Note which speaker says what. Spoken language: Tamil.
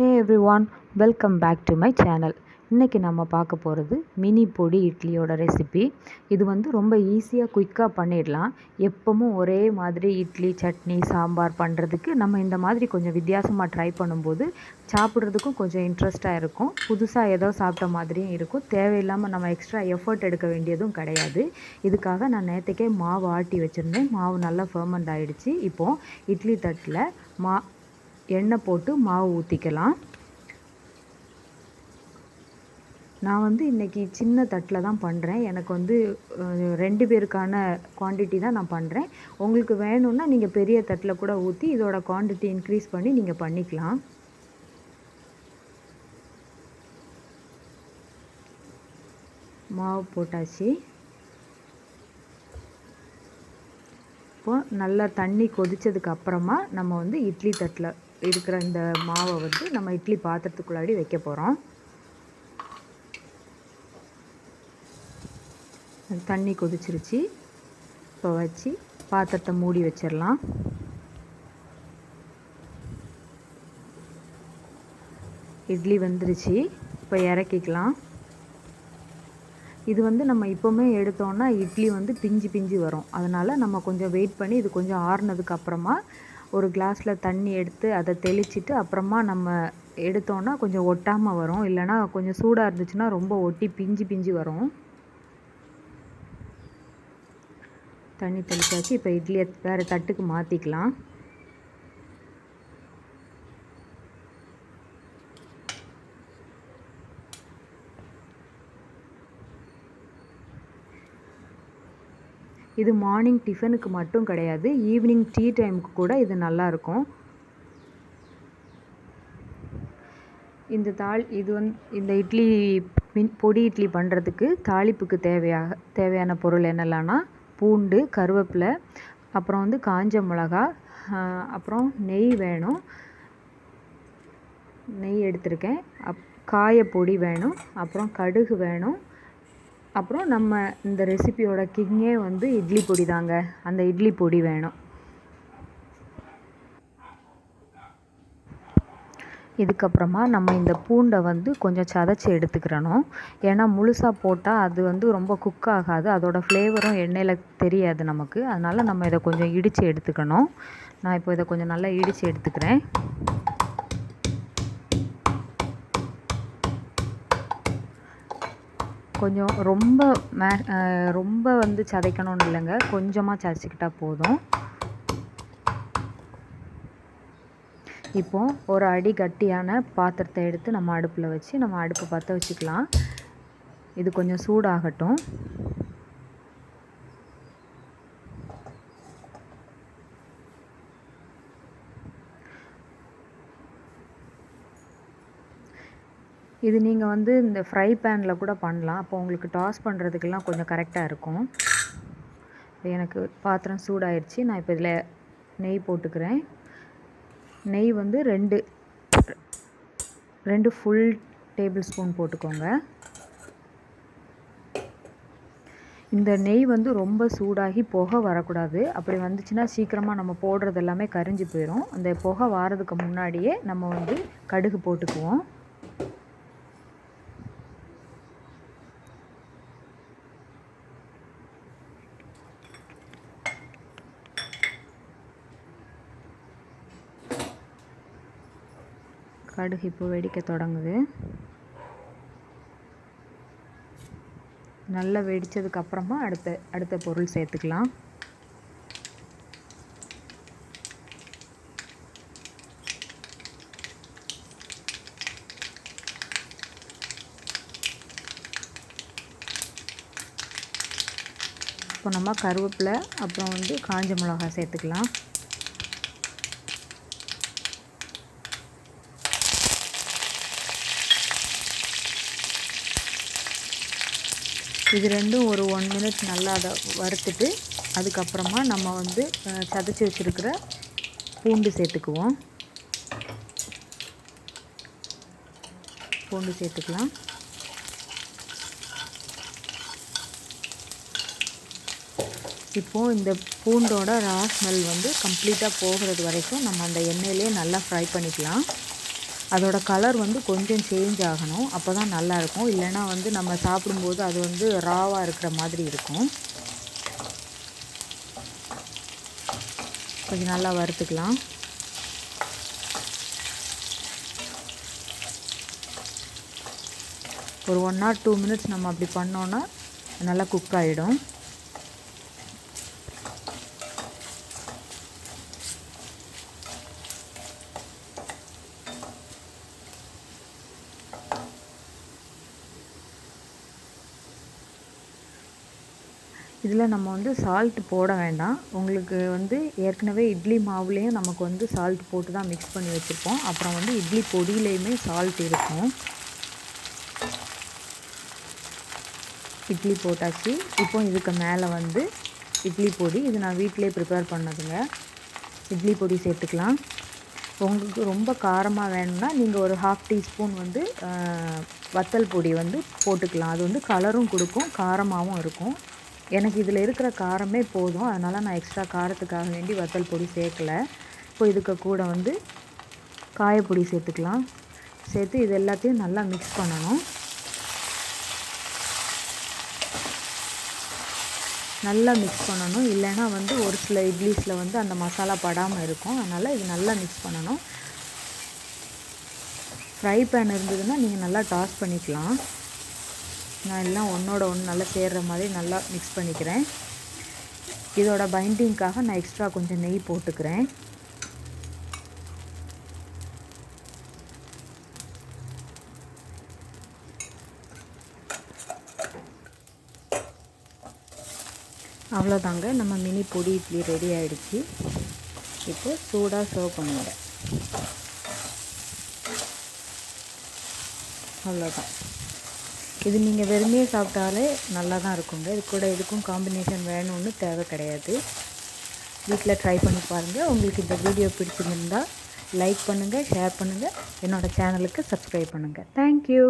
Speaker 1: Hey everyone welcome back to my channel இன்றைக்கி நம்ம பார்க்க போகிறது மினி பொடி இட்லியோட ரெசிபி இது வந்து ரொம்ப ஈஸியாக குயிக்காக பண்ணிடலாம். எப்பவும் ஒரே மாதிரி இட்லி சட்னி சாம்பார் பண்ணுறதுக்கு நம்ம இந்த மாதிரி கொஞ்சம் வித்தியாசமாக ட்ரை பண்ணும்போது சாப்பிட்றதுக்கும் கொஞ்சம் இன்ட்ரெஸ்ட்டாக இருக்கும். புதுசாக ஏதோ சாப்பிட்ட மாதிரியும் இருக்கும். தேவையில்லாமல் நம்ம எக்ஸ்ட்ரா எஃபர்ட் எடுக்க வேண்டியதும் கிடையாது. இதுக்காக நான் நேற்றுக்கே மாவு ஆட்டி வச்சுருந்தேன். மாவு நல்லா ஃபர்மெண்ட் ஆகிடுச்சு இப்போது இட்லி தட்டில் மா எண்ணெய் போட்டு மாவு ஊற்றிக்கலாம் நான் வந்து இன்றைக்கி சின்ன தட்டில் தான் பண்ணுறேன் எனக்கு வந்து ரெண்டு பேருக்கான குவான்டிட்டி தான் நான் பண்ணுறேன் உங்களுக்கு வேணும்னா நீங்கள் பெரிய தட்டில் கூட ஊற்றி இதோட குவான்டிட்டி இன்க்ரீஸ் பண்ணி நீங்கள் பண்ணிக்கலாம். மாவு போட்டாச்சு. இப்போ நல்லா தண்ணி கொதித்ததுக்கு அப்புறமா நம்ம வந்து இட்லி தட்டில் இருக்கிற இந்த மாவை வந்து நம்ம இட்லி பாத்திரத்துக்குள்ளாடி வைக்க போகிறோம் தண்ணி கொதிச்சிருச்சு. இப்போ வச்சு பாத்திரத்தை மூடி வச்சிடலாம். இட்லி வந்துருச்சு. இப்போ இறக்கிக்கலாம். இது வந்து நம்ம இப்போவுமே எடுத்தோன்னா இட்லி வந்து பிஞ்சு பிஞ்சு வரும். அதனால் நம்ம கொஞ்சம் வெயிட் பண்ணி இது கொஞ்சம் ஆறுனதுக்கு அப்புறமா ஒரு கிளாஸில் தண்ணி எடுத்து அதை தெளிச்சிட்டு அப்புறமா நம்ம எடுத்தோன்னா கொஞ்சம் ஒட்டாமல் வரும். இல்லைனா கொஞ்சம் சூடாக இருந்துச்சுன்னா ரொம்ப ஒட்டி பிஞ்சு பிஞ்சு வரும். தண்ணி தெளிச்சாச்சு. இப்போ இட்லியை வேறு தட்டுக்கு மாற்றிக்கலாம் இது மார்னிங் டிஃபனுக்கு மட்டும் கிடையாது. ஈவினிங் டீ டைமுக்கு கூட இது நல்லாயிருக்கும். இந்த தாள் இது வந்து இந்த இட்லி மின் பொடி இட்லி பண்ணுறதுக்கு தாளிப்புக்கு தேவையாக தேவையான பொருள் என்னெல்லாம்னா பூண்டு கருவேப்பிலை அப்புறம் வந்து காஞ்ச மிளகா அப்புறம் நெய் வேணும். நெய் எடுத்திருக்கேன். அப் காயப்பொடி வேணும். அப்புறம் கடுகு வேணும். அப்புறம் நம்ம இந்த ரெசிபியோட கிங்கே வந்து இட்லி பொடி தாங்க. அந்த இட்லி பொடி வேணும். இதுக்கப்புறமா நம்ம இந்த பூண்டை வந்து கொஞ்சம் சதைச்சி எடுத்துக்கிறணும். ஏன்னா முழுசாக போட்டால் அது வந்து ரொம்ப குக் ஆகாது. அதோடய ஃப்ளேவரும் எண்ணெயில் தெரியாது நமக்கு. அதனால் நம்ம இதை கொஞ்சம் இடித்து எடுத்துக்கணும். நான் இப்போ இதை கொஞ்சம் நல்லா இடித்து எடுத்துக்கிறேன். கொஞ்சம் ரொம்ப மே ரொம்ப வந்து சதைக்கணும்னு இல்லைங்க. கொஞ்சமாக சதைச்சிக்கிட்டால் போதும். இப்போது ஒரு அடி கட்டியான பாத்திரத்தை எடுத்து நம்ம அடுப்பில் வச்சு நம்ம அடுப்பு பற்ற வச்சுக்கலாம். இது கொஞ்சம் சூடாகட்டும். இது நீங்கள் வந்து இந்த ஃப்ரை பேனில் கூட பண்ணலாம். அப்போ உங்களுக்கு டாஸ் பண்ணுறதுக்கெல்லாம் கொஞ்சம் கரெக்டாக இருக்கும். எனக்கு பாத்திரம் சூடாயிடுச்சு நான் இப்போ இதில் நெய் போட்டுக்கிறேன். நெய் வந்து ரெண்டு ரெண்டு ஃபுல் டேபிள் ஸ்பூன் போட்டுக்கோங்க. இந்த நெய் வந்து ரொம்ப சூடாகி புகை வரக்கூடாது. அப்படி வந்துச்சுன்னா சீக்கிரமாக நம்ம போடுறது எல்லாமே கரிஞ்சு போயிடும் அந்த புகை வாரதுக்கு முன்னாடியே நம்ம வந்து கடுகு போட்டுக்குவோம். கடுகு இப்போ வெடிக்க தொடங்குது. நல்லா வெடித்ததுக்கப்புறமா அடுத்த அடுத்த பொருள் சேர்த்துக்கலாம். இப்போ நம்ம கருவேப்பிலை அப்புறம் வந்து காஞ்ச மிளகாய் சேர்த்துக்கலாம். இது ரெண்டும் ஒரு ஒன் மினிட் நல்லா அதை வறுத்துட்டு அதுக்கப்புறமா நம்ம வந்து சதைச்சி வச்சுருக்கிற பூண்டு சேர்த்துக்குவோம். பூண்டு சேர்த்துக்கலாம். இப்போது இந்த பூண்டோட ரா ஸ்மெல் வந்து கம்ப்ளீட்டாக போகிறது வரைக்கும் நம்ம அந்த எண்ணெயிலே நல்லா ஃப்ரை பண்ணிக்கலாம். அதோட கலர் வந்து கொஞ்சம் சேஞ்ச் ஆகணும். அப்போ தான் நல்லாயிருக்கும் இல்லைன்னா வந்து நம்ம சாப்பிடும்போது அது வந்து ராவாக இருக்கிற மாதிரி இருக்கும். கொஞ்சம் நல்லா வறுத்துக்கலாம். ஒரு ஒன் ஆர் டூ மினிட்ஸ் நம்ம அப்படி பண்ணோன்னா நல்லா குக் ஆகிடும் இதில் நம்ம வந்து சால்ட் போட வேண்டாம். உங்களுக்கு வந்து ஏற்கனவே இட்லி மாவுலேயும் நமக்கு வந்து சால்ட் போட்டு தான் மிக்ஸ் பண்ணி வச்சுருப்போம். அப்புறம் வந்து இட்லி பொடியிலையுமே சால்ட் இருக்கும். இட்லி போட்டாச்சு. இப்போ இதுக்கு மேலே வந்து இட்லி பொடி. இது நான் வீட்டிலே ப்ரிப்பேர் பண்ணதுங்க. இட்லி பொடி சேர்த்துக்கலாம். உங்களுக்கு ரொம்ப காரமாக வேணும்னா நீங்கள் ஒரு ஹாஃப் டீஸ்பூன் வந்து வத்தல் பொடி வந்து போட்டுக்கலாம். அது வந்து கலரும் கொடுக்கும் காரமாகவும் இருக்கும். எனக்கு இதில் இருக்கிற காரமே போதும். அதனால் நான் எக்ஸ்ட்ரா காரத்துக்காக வேண்டி வத்தல் பொடி சேர்க்கல. இப்போ இதுக்கு கூட வந்து காயப்பொடி சேர்த்துக்கலாம். சேர்த்து இது எல்லாத்தையும் நல்லா மிக்ஸ் பண்ணணும். நல்லா மிக்ஸ் பண்ணணும். இல்லைன்னா வந்து ஒரு சில இட்லிஸில் வந்து அந்த மசாலா படாமல் இருக்கும். அதனால் இது நல்லா மிக்ஸ் பண்ணணும். ஃப்ரை பேன் இருந்ததுன்னா நீங்கள் நல்லா டாஸ் பண்ணிக்கலாம். நான் எல்லாம் ஒன்றோட ஒன்று நல்லா சேர்கிற மாதிரி நல்லா மிக்ஸ் பண்ணிக்கிறேன். இதோட பைண்டிங்க்காக நான் எக்ஸ்ட்ரா கொஞ்சம் நெய் போட்டுக்கிறேன். அவ்வளோதாங்க நம்ம மினி பொடி இட்லி ரெடி ஆகிடுச்சு இப்போ சூடாக சர்வ் பண்ணுங்க. அவ்வளோதான். இது நீங்கள் வெறுமையே சாப்பிட்டாலே நல்லா தான் இருக்குங்க. இது கூட எதுக்கும் காம்பினேஷன் வேணும்னு தேவை கிடையாது. வீட்டில் ட்ரை பண்ணி பாருங்கள் உங்களுக்கு இந்த வீடியோ பிடிச்சிருந்தால் லைக் பண்ணுங்கள் ஷேர் பண்ணுங்கள் என்னோடய சேனலுக்கு சப்ஸ்கிரைப் பண்ணுங்கள் தேங்க்யூ